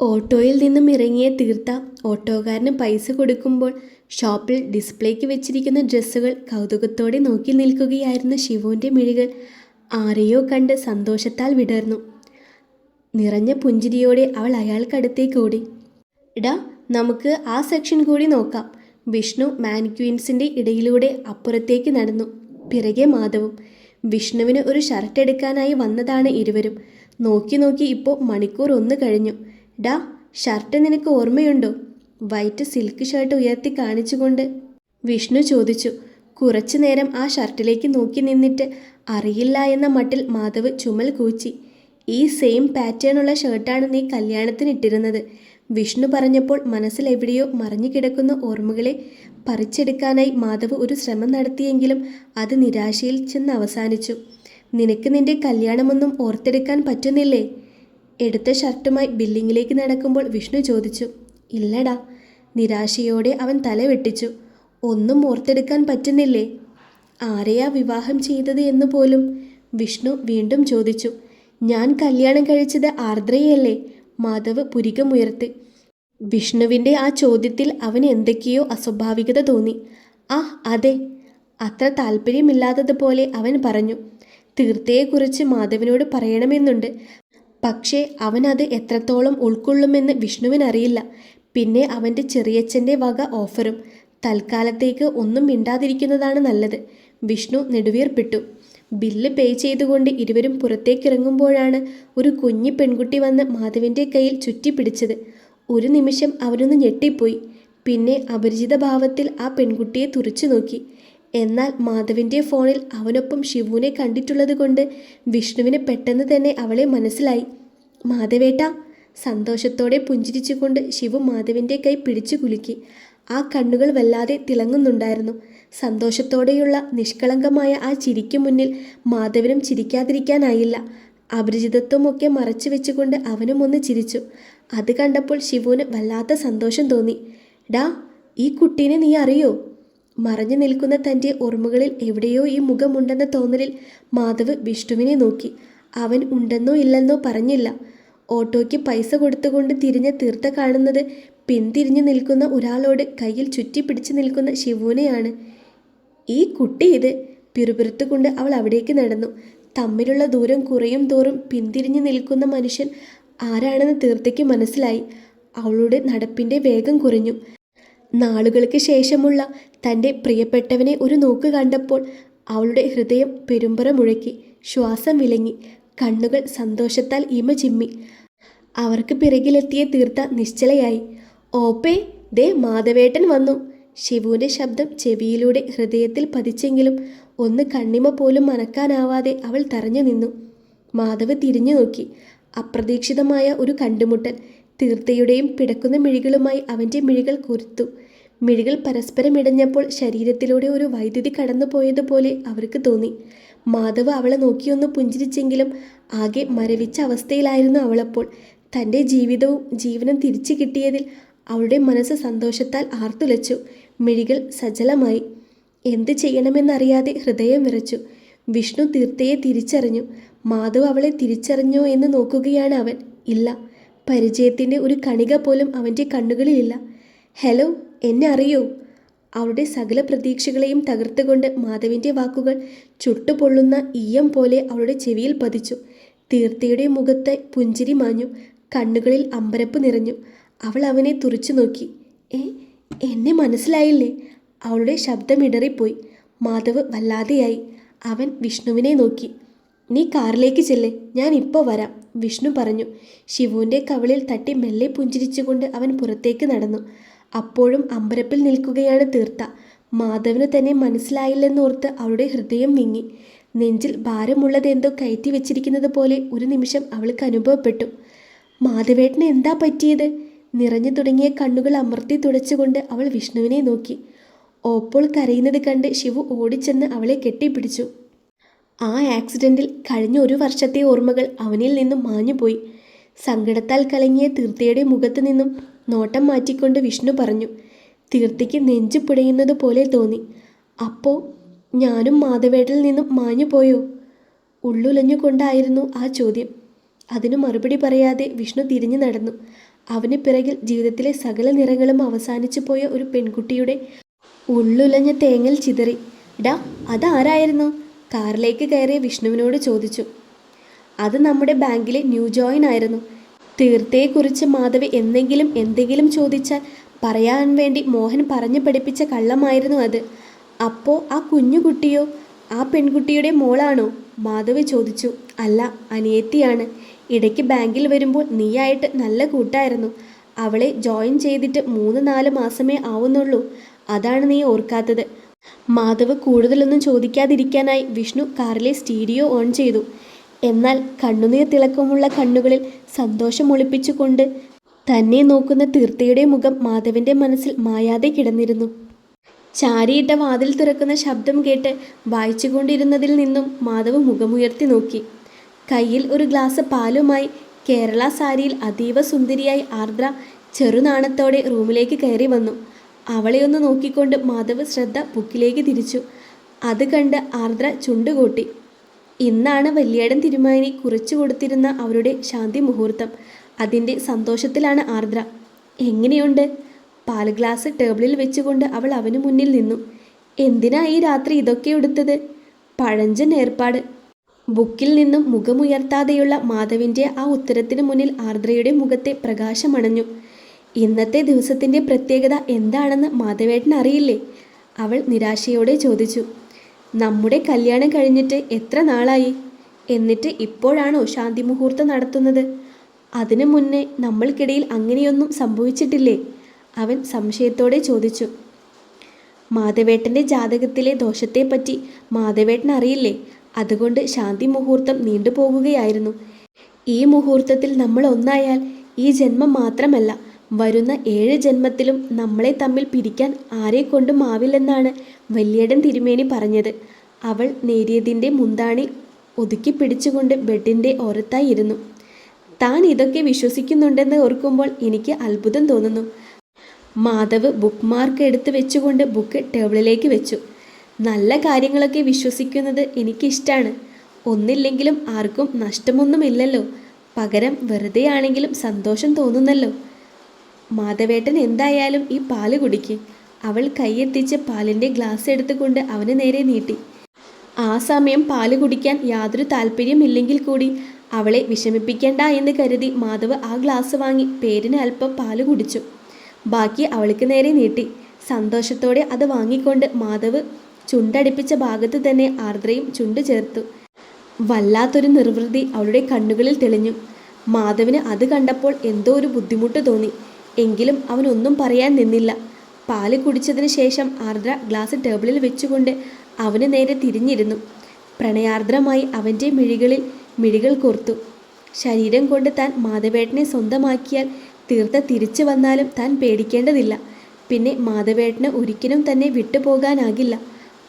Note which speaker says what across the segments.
Speaker 1: ഓട്ടോയിൽ നിന്നും ഇറങ്ങിയ തീർത്ത ഓട്ടോക്കാരന് പൈസ കൊടുക്കുമ്പോൾ ഷോപ്പിൽ ഡിസ്പ്ലേക്ക് വെച്ചിരിക്കുന്ന ഡ്രസ്സുകൾ കൗതുകത്തോടെ നോക്കി നിൽക്കുകയായിരുന്ന ശിവുവിന്റെ മിഴികൾ ആരെയോ കണ്ട് സന്തോഷത്താൽ വിടർന്നു. നിറഞ്ഞ പുഞ്ചിരിയോടെ അവൾ അയാൾക്കടുത്തേക്ക് ഓടി. ഇടാ നമുക്ക് ആ സെക്ഷൻ കൂടി നോക്കാം. വിഷ്ണു മാനിക്യൂൻസിന്റെ ഇടയിലൂടെ അപ്പുറത്തേക്ക് നടന്നു. പിറകെ മാധവും വിഷ്ണുവിന് ഒരു ഷർട്ട് എടുക്കാനായി വന്നതാണ് ഇരുവരും. നോക്കി നോക്കി ഇപ്പോൾ മണിക്കൂർ ഒന്ന് കഴിഞ്ഞു. ഡാ ഷർട്ട് നിനക്ക് ഓർമ്മയുണ്ടോ? വൈറ്റ് സിൽക്ക് ഷർട്ട് ഉയർത്തി കാണിച്ചുകൊണ്ട്. വിഷ്ണു ചോദിച്ചു കുറച്ചു നേരം ആ ഷർട്ടിലേക്ക് നോക്കി നിന്നിട്ട് അറിയില്ല എന്ന മട്ടിൽ മാധവ് ചുമൽ കൂച്ചി. ഈ സെയിം പാറ്റേണുള്ള ഷർട്ടാണ് നീ കല്യാണത്തിന് ഇട്ടിരുന്നത്. വിഷ്ണു പറഞ്ഞപ്പോൾ മനസ്സിലെവിടെയോ മറഞ്ഞു കിടക്കുന്ന ഓർമ്മകളെ പറിച്ചെടുക്കാനായി മാധവ് ഒരു ശ്രമം നടത്തിയെങ്കിലും അത് നിരാശയിൽ ചെന്ന് അവസാനിച്ചു. നിനക്ക് നിന്റെ കല്യാണമൊന്നും ഓർത്തെടുക്കാൻ പറ്റുന്നില്ലേ? എടുത്ത ഷർട്ടുമായി ബില്ലിങ്ങിലേക്ക് നടക്കുമ്പോൾ വിഷ്ണു ചോദിച്ചു ഇല്ലടാ. നിരാശയോടെ അവൻ തല വെട്ടിച്ചു ഒന്നും ഓർത്തെടുക്കാൻ പറ്റുന്നില്ലേ? ആരെയാ വിവാഹം ചെയ്തത് എന്ന് പോലും? വിഷ്ണു വീണ്ടും ചോദിച്ചു ഞാൻ കല്യാണം കഴിച്ചത് ആർദ്രയല്ലേ? മാധവ് പുരികമുയർത്തി. വിഷ്ണുവിന്റെ ആ ചോദ്യത്തിൽ അവന് എന്തൊക്കെയോ അസ്വാഭാവികത തോന്നി. ആ അതെ. അത്ര താല്പര്യമില്ലാത്തതുപോലെ അവൻ പറഞ്ഞു തീർത്ഥയെക്കുറിച്ച് മാധവിനോട് പറയണമെന്നുണ്ട്. പക്ഷേ അവനത് എത്രത്തോളം ഉൾക്കൊള്ളുമെന്ന് വിഷ്ണുവിനറിയില്ല. പിന്നെ അവന്റെ ചെറിയച്ഛന്റെ വക ഓഫറും തൽക്കാലത്തേക്ക് ഒന്നും മിണ്ടാതിരിക്കുന്നതാണ് നല്ലത്. വിഷ്ണു നെടുവീർപ്പിട്ടു. ബില്ല് പേ ചെയ്തുകൊണ്ട് ഇരുവരും പുറത്തേക്കിറങ്ങുമ്പോഴാണ് ഒരു കുഞ്ഞി പെൺകുട്ടി വന്ന് മാധവിന്റെ കയ്യിൽ ചുറ്റിപ്പിടിച്ചത്. ഒരു നിമിഷം അവനൊന്ന് ഞെട്ടിപ്പോയി. പിന്നെ അപരിചിത ഭാവത്തിൽ ആ പെൺകുട്ടിയെ തുറച്ചു നോക്കി. എന്നാൽ മാധവിന്റെ ഫോണിൽ അവനൊപ്പം ശിവുവിനെ കണ്ടിട്ടുള്ളത് കൊണ്ട് വിഷ്ണുവിന് പെട്ടെന്ന് തന്നെ അവളെ മനസ്സിലായി. മാധവേട്ട സന്തോഷത്തോടെ പുഞ്ചിരിച്ചുകൊണ്ട് ശിവു മാധവിന്റെ കൈ പിടിച്ചു കുലുക്കി. ആ കണ്ണുകൾ വല്ലാതെ തിളങ്ങുന്നുണ്ടായിരുന്നു. സന്തോഷത്തോടെയുള്ള നിഷ്കളങ്കമായ ആ ചിരിക്കു മുന്നിൽ മാധവനും ചിരിക്കാതിരിക്കാനായില്ല. അപരിചിതത്വമൊക്കെ മറച്ചു വെച്ചുകൊണ്ട് അവനും ഒന്ന് ചിരിച്ചു. അത് കണ്ടപ്പോൾ ശിവുവിന് വല്ലാത്ത സന്തോഷം തോന്നി. ഡാ ഈ കുട്ടീനെ നീ അറിയോ? മറഞ്ഞു നിൽക്കുന്ന തന്റെ ഓർമ്മകളിൽ എവിടെയോ ഈ മുഖമുണ്ടെന്ന തോന്നലിൽ മാധവ് വിഷ്ണുവിനെ നോക്കി. അവൻ ഉണ്ടെന്നോ ഇല്ലെന്നോ പറഞ്ഞില്ല. ഓട്ടോയ്ക്ക് പൈസ കൊടുത്തുകൊണ്ട് തിരിഞ്ഞ് തീർത്ത കാണുന്നത് പിന്തിരിഞ്ഞു നിൽക്കുന്ന ഒരാളോട് കയ്യിൽ ചുറ്റിപ്പിടിച്ചു നിൽക്കുന്ന ശിവുവിനെയാണ്. ഈ കുട്ടി ഇത്. പിറുപിറുത്തുകൊണ്ട് അവൾ അവിടേക്ക് നടന്നു. തമ്മിലുള്ള ദൂരം കുറയും തോറും പിന്തിരിഞ്ഞു നിൽക്കുന്ന മനുഷ്യൻ ആരാണെന്ന് തീർത്തയ്ക്ക് മനസ്സിലായി. അവളുടെ നടപ്പിന്റെ വേഗം കുറഞ്ഞു. നാളുകൾക്ക് ശേഷമുള്ള തന്റെ പ്രിയപ്പെട്ടവനെ ഒരു നോക്ക് കണ്ടപ്പോൾ അവളുടെ ഹൃദയം പെരുമ്പറ മുഴക്കി ശ്വാസം വിലങ്ങി കണ്ണുകൾ സന്തോഷത്താൽ ഇമ ചിമ്മി. അവർക്ക് പിറകിലെത്തിയ തീർത്ത നിശ്ചലയായി. ഓപ്പേ ദേ മാധവേട്ടൻ വന്നു. ശിവുവിന്റെ ശബ്ദം ചെവിയിലൂടെ ഹൃദയത്തിൽ പതിച്ചെങ്കിലും ഒന്ന് കണ്ണിമ പോലും മനക്കാനാവാതെ അവൾ തറഞ്ഞു നിന്നു. മാധവ് തിരിഞ്ഞു നോക്കി. അപ്രതീക്ഷിതമായ ഒരു കണ്ടുമുട്ടൽ. തീർത്ഥയുടെയും പിടക്കുന്ന മിഴികളുമായി അവന്റെ മിഴികൾ കുരുത്തു. മിഴികൾ പരസ്പരം ഇടഞ്ഞപ്പോൾ ശരീരത്തിലൂടെ ഒരു വൈദ്യുതി കടന്നുപോയതുപോലെ അവർക്ക് തോന്നി. മാധവ് അവളെ നോക്കിയൊന്ന് പുഞ്ചിരിച്ചെങ്കിലും ആകെ മരവിച്ച അവസ്ഥയിലായിരുന്നു അവളപ്പോൾ. തന്റെ ജീവിതവും ജീവനും തിരിച്ചു കിട്ടിയതിൽ അവളുടെ മനസ്സ് സന്തോഷത്താൽ ആർത്തുലച്ചു. മിഴികൾ സജലമായി. എന്ത് ചെയ്യണമെന്നറിയാതെ ഹൃദയം വിറച്ചു. വിഷ്ണു തീർത്ഥയെ തിരിച്ചറിഞ്ഞു. മാധവ് അവളെ തിരിച്ചറിഞ്ഞോ എന്ന് നോക്കുകയാണ് അവൻ. ഇല്ല. പരിചയത്തിന്റെ ഒരു കണിക പോലും അവന്റെ കണ്ണുകളിലില്ല. ഹലോ എന്നെ അറിയോ. അവളുടെ സകല പ്രതീക്ഷകളെയും തകർത്തുകൊണ്ട് മാധവിന്റെ വാക്കുകൾ ചുട്ടുപൊള്ളുന്ന ഈയം പോലെ അവളുടെ ചെവിയിൽ പതിച്ചു. തീർത്ഥയുടെ മുഖത്തെ പുഞ്ചിരി മാഞ്ഞു. കണ്ണുകളിൽ അമ്പരപ്പ് നിറഞ്ഞു. അവൾ അവനെ തുറച്ചു നോക്കി. ഏ എന്നെ മനസ്സിലായില്ലേ അവളുടെ ശബ്ദം ഇടറിപ്പോയി. മാധവ് വല്ലാതെയായി. അവൻ വിഷ്ണുവിനെ നോക്കി. നീ കാറിലേക്ക് ചെല്ലേ. ഞാൻ ഇപ്പോൾ വരാം വിഷ്ണു പറഞ്ഞു. ശിവുവിന്റെ കവളിൽ തട്ടി മെല്ലെ പുഞ്ചിരിച്ചുകൊണ്ട് അവൻ പുറത്തേക്ക് നടന്നു. അപ്പോഴും അമ്പരപ്പിൽ നിൽക്കുകയാണ് തീർത്ത. മാധവന് തന്നെ മനസ്സിലായില്ലെന്നോർത്ത് അവളുടെ ഹൃദയം വിങ്ങി നെഞ്ചിൽ ഭാരമുള്ളതെന്തോ കയറ്റി വെച്ചിരിക്കുന്നത് പോലെ ഒരു നിമിഷം അവൾക്ക് അനുഭവപ്പെട്ടു. മാധവേട്ടന് എന്താ പറ്റിയത്? നിറഞ്ഞു തുടങ്ങിയ കണ്ണുകൾ അമർത്തി തുടച്ചുകൊണ്ട് അവൾ വിഷ്ണുവിനെ നോക്കി. ഓപ്പോൾ കരയുന്നത് കണ്ട് ശിവു ഓടിച്ചെന്ന് അവളെ കെട്ടിപ്പിടിച്ചു. ആ ആക്സിഡന്റിൽ കഴിഞ്ഞ ഒരു വർഷത്തെ ഓർമ്മകൾ അവനിൽ നിന്നും മാഞ്ഞുപോയി. സങ്കടത്താൽ കലങ്ങിയ തീർത്ഥയുടെ മുഖത്തു നിന്നും നോട്ടം മാറ്റിക്കൊണ്ട് വിഷ്ണു പറഞ്ഞു തീർത്തിക്ക് നെഞ്ചു പിടയുന്നത് പോലെ തോന്നി. അപ്പോൾ ഞാനും മാധവേട്ടിൽ നിന്നും മാഞ്ഞു പോയോ? ഉള്ളുലഞ്ഞുകൊണ്ടായിരുന്നു ആ ചോദ്യം. അതിനു മറുപടി പറയാതെ വിഷ്ണു തിരിഞ്ഞു നടന്നു. അവന് പിറകിൽ ജീവിതത്തിലെ സകല നിറങ്ങളും അവസാനിച്ചു പോയ ഒരു പെൺകുട്ടിയുടെ ഉള്ളുലഞ്ഞ തേങ്ങൽ ചിതറി. ഡാ അതാരായിരുന്നു? കാറിലേക്ക് കയറിയ വിഷ്ണുവിനോട് ചോദിച്ചു. അത് നമ്മുടെ ബാങ്കിലെ ന്യൂ ജോയിൻ ആയിരുന്നു. തീർത്ഥയെക്കുറിച്ച് മാധവി എന്തെങ്കിലും എന്തെങ്കിലും ചോദിച്ചാൽ പറയാൻ വേണ്ടി മോഹൻ പറഞ്ഞു പഠിപ്പിച്ച കള്ളമായിരുന്നു അത്. അപ്പോൾ ആ കുഞ്ഞുകുട്ടിയോ ആ പെൺകുട്ടിയുടെ മോളാണോ? മാധവി ചോദിച്ചു. അല്ല അനിയത്തിയാണ്. ഇടയ്ക്ക് ബാങ്കിൽ വരുമ്പോൾ നീയായിട്ട് നല്ല കൂട്ടായിരുന്നു. അവളെ ജോയിൻ ചെയ്തിട്ട് മൂന്ന് നാല് മാസമേ ആവുന്നുള്ളൂ. അതാണ് നീ ഓർക്കാത്തത്. മാധവ് കൂടുതലൊന്നും ചോദിക്കാതിരിക്കാനായി വിഷ്ണു കാറിലെ സ്റ്റീരിയോ ഓൺ ചെയ്തു. എന്നാൽ കണ്ണുനീർ തിളക്കമുള്ള കണ്ണുകളിൽ സന്തോഷം ഒളിപ്പിച്ചുകൊണ്ട് തന്നെ നോക്കുന്ന തീർത്ഥയുടെ മുഖം മാധവന്റെ മനസ്സിൽ മായാതെ കിടന്നിരുന്നു. ചാരിയിട്ട വാതിൽ തുറക്കുന്ന ശബ്ദം കേട്ട് വായിച്ചുകൊണ്ടിരുന്നതിൽ നിന്നും മാധവ് മുഖമുയർത്തി നോക്കി. കയ്യിൽ ഒരു ഗ്ലാസ് പാലുമായി കേരള സാരിയിൽ അതീവ സുന്ദരിയായി ആർദ്ര ചെറുനാണത്തോടെ റൂമിലേക്ക് കയറി വന്നു. അവളെ ഒന്ന് നോക്കിക്കൊണ്ട് മാധവ് ശ്രദ്ധ ബുക്കിലേക്ക് തിരിച്ചു. അത് കണ്ട് ആർദ്ര ചുണ്ടുകൂട്ടി. ഇന്നാണ് വല്യേടൻ തിരുമാനി കുറിച്ചു കൊടുത്തിരുന്ന അവരുടെ ശാന്തി മുഹൂർത്തം അതിന്റെ സന്തോഷത്തിലാണ് ആർദ്ര. എങ്ങനെയുണ്ട്? പാൽ ഗ്ലാസ് ടേബിളിൽ വെച്ചുകൊണ്ട് അവൾ അവന് മുന്നിൽ നിന്നു. എന്തിനാ ഈ രാത്രി ഇതൊക്കെ എടുത്തത്? പഴഞ്ചൻ ഏർപ്പാട്. ബുക്കിൽ നിന്നും മുഖമുയർത്താതെയുള്ള മാധവിന്റെ ആ ഉത്തരത്തിന് മുന്നിൽ ആർദ്രയുടെ മുഖത്തെ പ്രകാശമണഞ്ഞു. ഇന്നത്തെ ദിവസത്തിന്റെ പ്രത്യേകത എന്താണെന്ന് മാധവേട്ടൻ അറിയില്ലേ അവൾ നിരാശയോടെ ചോദിച്ചു. നമ്മുടെ കല്യാണം കഴിഞ്ഞിട്ട് എത്ര നാളായി? എന്നിട്ട് ഇപ്പോഴാണോ ശാന്തി മുഹൂർത്തം നടത്തുന്നത്? അതിനു മുന്നേ നമ്മൾക്കിടയിൽ അങ്ങനെയൊന്നും സംഭവിച്ചിട്ടില്ലേ? അവൻ സംശയത്തോടെ ചോദിച്ചു. മാധവേട്ടന്റെ ജാതകത്തിലെ ദോഷത്തെപ്പറ്റി മാധവേട്ടൻ അറിയില്ലേ? അതുകൊണ്ട് ശാന്തി മുഹൂർത്തം നീണ്ടുപോകുകയായിരുന്നു. ഈ മുഹൂർത്തത്തിൽ നമ്മൾ ഒന്നായാൽ ഈ ജന്മം മാത്രമല്ല വരുന്ന ഏഴ് ജന്മത്തിലും നമ്മളെ തമ്മിൽ പിരിക്കാൻ ആരെ കൊണ്ടും ആവില്ലെന്നാണ് വല്യേടൻ തിരുമേനി പറഞ്ഞത്. അവൾ നേരിയതിന്റെ മുന്താണി ഒതുക്കി പിടിച്ചുകൊണ്ട് ബെഡിന്റെ ഓരത്തായി ഇരുന്നു. താൻ ഇതൊക്കെ വിശ്വസിക്കുന്നുണ്ടെന്ന് ഓർക്കുമ്പോൾ എനിക്ക് അത്ഭുതം തോന്നുന്നു. മാധവ് ബുക്ക് മാർക്ക് എടുത്ത് വെച്ചുകൊണ്ട് ബുക്ക് ടേബിളിലേക്ക് വെച്ചു. നല്ല കാര്യങ്ങളൊക്കെ വിശ്വസിക്കുന്നത് എനിക്കിഷ്ടമാണ് ഒന്നില്ലെങ്കിലും ആർക്കും നഷ്ടമൊന്നുമില്ലല്ലോ. പകരം വെറുതെയാണെങ്കിലും സന്തോഷം തോന്നുന്നല്ലോ. മാധവേട്ടൻ എന്തായാലും ഈ പാൽ കുടിക്ക്. അവൾ കൈയെത്തിച്ച് പാലിന്റെ ഗ്ലാസ് എടുത്തുകൊണ്ട് അവന് നേരെ നീട്ടി. ആ സമയം പാൽ കുടിക്കാൻ യാതൊരു താല്പര്യമില്ലെങ്കിൽ കൂടി അവളെ വിഷമിപ്പിക്കേണ്ട എന്ന് കരുതി മാധവ് ആ ഗ്ലാസ് വാങ്ങി പേരിന് അല്പം പാൽ കുടിച്ചു. ബാക്കി അവൾക്ക് നേരെ നീട്ടി. സന്തോഷത്തോടെ അത് വാങ്ങിക്കൊണ്ട് മാധവ് ചുണ്ടടിപ്പിച്ച ഭാഗത്ത് തന്നെ ആർദ്രയും ചുണ്ട് ചേർത്തു. വല്ലാത്തൊരു നിർവൃതി അവളുടെ കണ്ണുകളിൽ തെളിഞ്ഞു. മാധവിന് അത് കണ്ടപ്പോൾ എന്തോ ഒരു ബുദ്ധിമുട്ട് തോന്നി. എങ്കിലും അവനൊന്നും പറയാൻ നിന്നില്ല. പാൽ കുടിച്ചതിന് ശേഷം ആർദ്ര ഗ്ലാസ് ടേബിളിൽ വെച്ചുകൊണ്ട് അവന് നേരെ തിരിഞ്ഞിരുന്നു. പ്രണയാർദ്രമായി അവന്റെ മിഴികളിൽ മിഴികൾ കോർത്തു. ശരീരം കൊണ്ട് താൻ മാധവേട്ടനെ സ്വന്തമാക്കിയാൽ തീർത്ത തിരിച്ചു വന്നാലും താൻ പേടിക്കേണ്ടതില്ല. പിന്നെ മാധവേട്ടന് ഒരിക്കലും തന്നെ വിട്ടുപോകാനാകില്ല.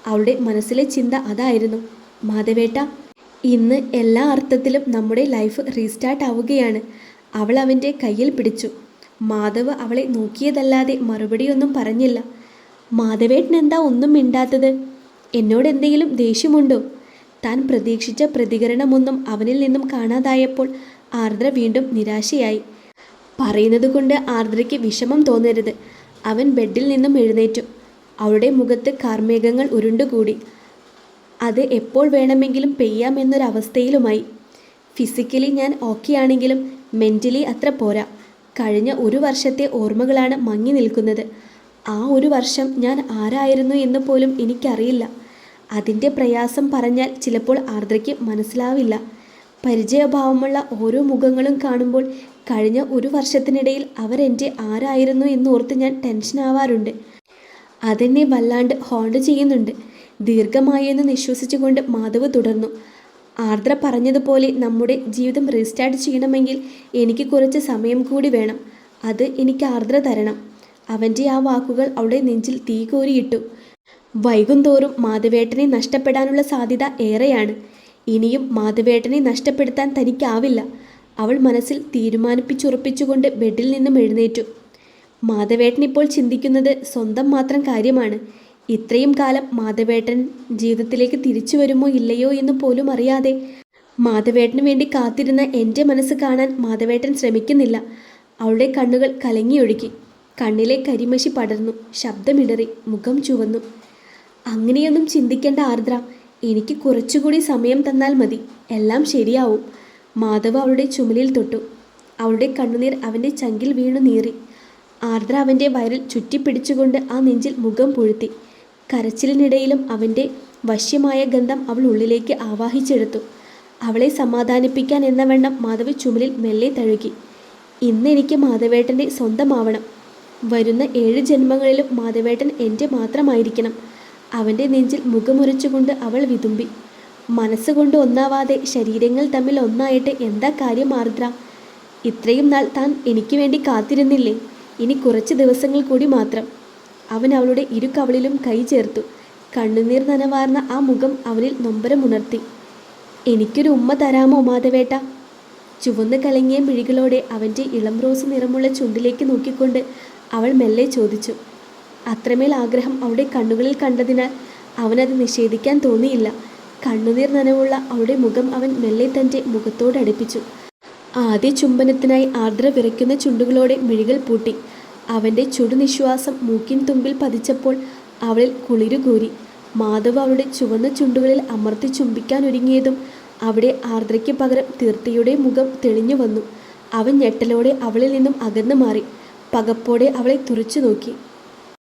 Speaker 1: അവളുടെ മനസ്സിലെ ചിന്ത അതായിരുന്നു. മാധവേട്ട ഇന്ന് എല്ലാ അർത്ഥത്തിലും നമ്മുടെ ലൈഫ് റീസ്റ്റാർട്ട് ആവുകയാണ്. അവൾ അവന്റെ കയ്യിൽ പിടിച്ചു. മാധവ് അവളെ നോക്കിയതല്ലാതെ മറുപടിയൊന്നും പറഞ്ഞില്ല. മാധവേട്ടൻ എന്താ ഒന്നും മിണ്ടാത്തത്? എന്നോട് എന്തെങ്കിലും ദേഷ്യമുണ്ടോ? താൻ പ്രതീക്ഷിച്ച പ്രതികരണമൊന്നും അവനിൽ നിന്നും കാണാതായപ്പോൾ ആർദ്ര വീണ്ടും നിരാശയായി. പറയുന്നത് കൊണ്ട് ആർദ്രയ്ക്ക് വിഷമം തോന്നരുത്. അവൻ ബെഡിൽ നിന്നും എഴുന്നേറ്റു. അവളുടെ മുഖത്ത് കാർമേഘങ്ങൾ ഉരുണ്ടുകൂടി. അത് എപ്പോൾ വേണമെങ്കിലും പെയ്യാമെന്നൊരവസ്ഥയിലുമായി ഫിസിക്കലി ഞാൻ ഓക്കെ ആണെങ്കിലും മെന്റലി അത്ര പോരാ. കഴിഞ്ഞ ഒരു വർഷത്തെ ഓർമ്മകളാണ് മങ്ങി നിൽക്കുന്നത്. ആ ഒരു വർഷം ഞാൻ ആരായിരുന്നു എന്ന് പോലും എനിക്കറിയില്ല. അതിന്റെ പ്രയാസം പറഞ്ഞാൽ ചിലപ്പോൾ ആർദ്രയ്ക്ക് മനസ്സിലാവില്ല. പരിചയഭാവമുള്ള ഓരോ മുഖങ്ങളും കാണുമ്പോൾ കഴിഞ്ഞ ഒരു വർഷത്തിനിടയിൽ അവരെന്റെ ആരായിരുന്നു എന്നോർത്ത് ഞാൻ ടെൻഷനാവാറുണ്ട് അതെന്നെ വല്ലാണ്ട് ഹോണ്ട് ചെയ്യുന്നുണ്ട്. ദീർഘമായി എന്ന് നിശ്വസിച്ചുകൊണ്ട് മാധവ് തുടർന്നു. ആർദ്ര പറഞ്ഞതുപോലെ നമ്മുടെ ജീവിതം റീസ്റ്റാർട്ട് ചെയ്യണമെങ്കിൽ എനിക്ക് കുറച്ച് സമയം കൂടി വേണം. അത് എനിക്ക് ആർദ്ര തരണം. അവന്റെ ആ വാക്കുകൾ അവിടെ നെഞ്ചിൽ തീ കോരിയിട്ടു. വൈകുന്തോറും മാധവേട്ടനെ നഷ്ടപ്പെടാനുള്ള സാധ്യത ഏറെയാണ്. ഇനിയും മാധവേട്ടനെ നഷ്ടപ്പെടുത്താൻ തനിക്കാവില്ല. അവൾ മനസ്സിൽ തീരുമാനിപ്പിച്ചുറപ്പിച്ചുകൊണ്ട് ബെഡിൽ നിന്നും എഴുന്നേറ്റു. മാധവേട്ടൻ ഇപ്പോൾ ചിന്തിക്കുന്നത് സ്വന്തം മാത്രം കാര്യമാണ്. ഇത്രയും കാലം മാധവേട്ടൻ ജീവിതത്തിലേക്ക് തിരിച്ചു വരുമോ ഇല്ലയോ എന്ന് പോലും അറിയാതെ മാധവേട്ടന് വേണ്ടി കാത്തിരുന്ന എന്റെ മനസ്സ് കാണാൻ മാധവേട്ടൻ ശ്രമിക്കുന്നില്ല. അവളുടെ കണ്ണുകൾ കലങ്ങിയൊഴുകി കണ്ണിലെ കരിമശി പടർന്നു. ശബ്ദമിടറി. മുഖം ചുവന്നു. അങ്ങനെയൊന്നും ചിന്തിക്കേണ്ട ആർദ്ര. എനിക്ക് കുറച്ചുകൂടി സമയം തന്നാൽ മതി. എല്ലാം ശരിയാവും. മാധവ് അവളുടെ ചുമലിൽ തൊട്ടു. അവളുടെ കണ്ണുനീർ അവന്റെ ചങ്കിൽ വീണു നീറി. ആർദ്ര അവന്റെ വയറിൽ ചുറ്റിപ്പിടിച്ചുകൊണ്ട് ആ നെഞ്ചിൽ മുഖം പുഴുത്തി. കരച്ചിലിനിടയിലും അവന്റെ വശ്യമായ ഗന്ധം അവൾ ഉള്ളിലേക്ക് ആവാഹിച്ചെടുത്തു. അവളെ സമാധാനിപ്പിക്കാൻ എന്ന വണ്ണം മാധവ് ചുമലിൽ മെല്ലെ തഴുകി. ഇന്ന് എനിക്ക് മാധവേട്ടന്റെ സ്വന്തമാവണം. വരുന്ന ഏഴ് ജന്മങ്ങളിലും മാധവേട്ടൻ എന്റെ മാത്രമായിരിക്കണം. അവന്റെ നെഞ്ചിൽ മുഖമുരച്ചുകൊണ്ട് അവൾ വിതുമ്പി. മനസ്സുകൊണ്ട് ഒന്നാവാതെ ശരീരങ്ങൾ തമ്മിൽ ഒന്നായിട്ട് എന്താ കാര്യം ആർദ്ര ഇത്രയും നാൾ താൻ എനിക്ക് വേണ്ടി കാത്തിരുന്നില്ലേ? ഇനി കുറച്ച് ദിവസങ്ങൾ കൂടി മാത്രം. അവൻ അവളുടെ ഇരു കവളിലും കൈ ചേർത്തു. കണ്ണുനീർ നനവാർന്ന ആ മുഖം അവനിൽ നൊമ്പരമുണർത്തി എനിക്കൊരു ഉമ്മ തരാമോ മാധവേട്ട ചുവന്ന് കലങ്ങിയ മിഴികളോടെ അവന്റെ ഇളം റോസ് നിറമുള്ള ചുണ്ടിലേക്ക് നോക്കിക്കൊണ്ട് അവൾ മെല്ലെ ചോദിച്ചു. അത്രമേൽ ആഗ്രഹം അവളുടെ കണ്ണുകളിൽ കണ്ടതിനാൽ അവനത് നിഷേധിക്കാൻ തോന്നിയില്ല. കണ്ണുനീർ നനവുള്ള അവളുടെ മുഖം അവൻ മെല്ലെ തന്റെ മുഖത്തോടടുപ്പിച്ചു ആദ്യ ചുംബനത്തിനായി ആർദ്ര വിറയ്ക്കുന്ന ചുണ്ടുകളോടെ മിഴികൾ പൂട്ടി. അവന്റെ ചുടുനിശ്വാസം മൂക്കിൻ തുമ്പിൽ പതിച്ചപ്പോൾ അവളിൽ കുളിരുകൂരി മാധവ് അവളുടെ ചുവന്ന ചുണ്ടുകളിൽ അമർത്തി ചുംബിക്കാൻ ഒരുങ്ങിയതും അവിടെ ആർദ്രയ്ക്ക് പകരം തീർത്ഥയുടെ മുഖം തെളിഞ്ഞു വന്നു. അവൻ ഞെട്ടലോടെ അവളിൽ നിന്നും അകന്നു മാറി. പകപ്പോടെ അവളെ തുറച്ചു നോക്കി.